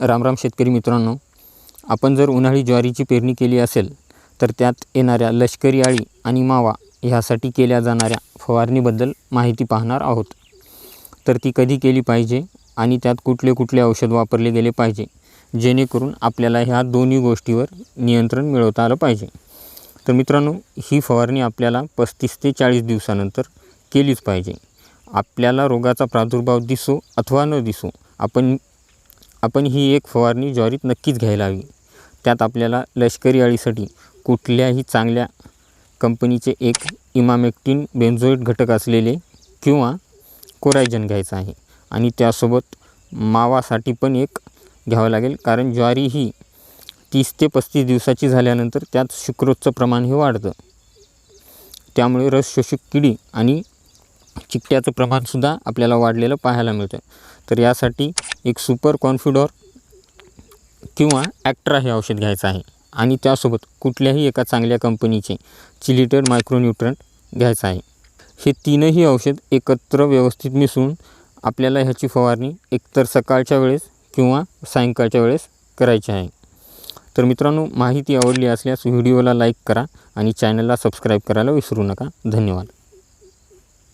रामराम शेतकरी मित्रांनो आपण जर उन्हाळी ज्वारीची पेरणी केली असेल तर त्यात येणाऱ्या लष्करी आळी आणि मावा ह्यासाठी केल्या जाणाऱ्या फवारणीबद्दल माहिती पाहणार आहोत. तर ती कधी केली पाहिजे आणि त्यात कुठले कुठले औषध वापरले गेले पाहिजे जेणेकरून आपल्याला ह्या दोन्ही गोष्टीवर नियंत्रण मिळवता आलं पाहिजे. तर मित्रांनो ही फवारणी आपल्याला पस्तीस ते चाळीस दिवसानंतर केलीच पाहिजे. आपल्याला रोगाचा प्रादुर्भाव दिसो अथवा न दिसो आपण आपण ही एक फवारणी ज्वारीत नक्कीच घ्यायला हवी. त्यात आपल्याला लष्करी अळीसाठी कुठल्याही चांगल्या कंपनीचे एक इमामेक्टिन बेन्झोईट घटक असलेले किंवा कोरायजन घ्यायचं आहे. आणि त्यासोबत मावासाठी पण एक घ्यावं लागेल कारण ज्वारी ही तीस ते पस्तीस दिवसाची झाल्यानंतर त्यात शुक्रोजचं प्रमाण हे वाढतं. त्यामुळे रस शोषक किडी आणि चिकट्याचं प्रमाणसुद्धा आपल्याला वाढलेलं पाहायला मिळतं तर यासाठी एक सुपर कॉन्फिडॉर किंवा ॲक्ट्रा हे औषध घ्यायचं आहे. आणि त्यासोबत कुठल्याही एका चांगल्या कंपनीचे चिलिटर मायक्रोन्यूट्रंट घ्यायचं आहे. हे तीनही औषध एकत्र व्यवस्थित मिसळून आपल्याला ह्याची फवारणी एकतर सकाळच्या वेळेस किंवा सायंकाळच्या वेळेस करायची आहे. तर मित्रांनो माहिती आवडली असल्यास व्हिडिओला लाईक करा आणि चॅनलला सबस्क्राईब करायला विसरू नका. धन्यवाद.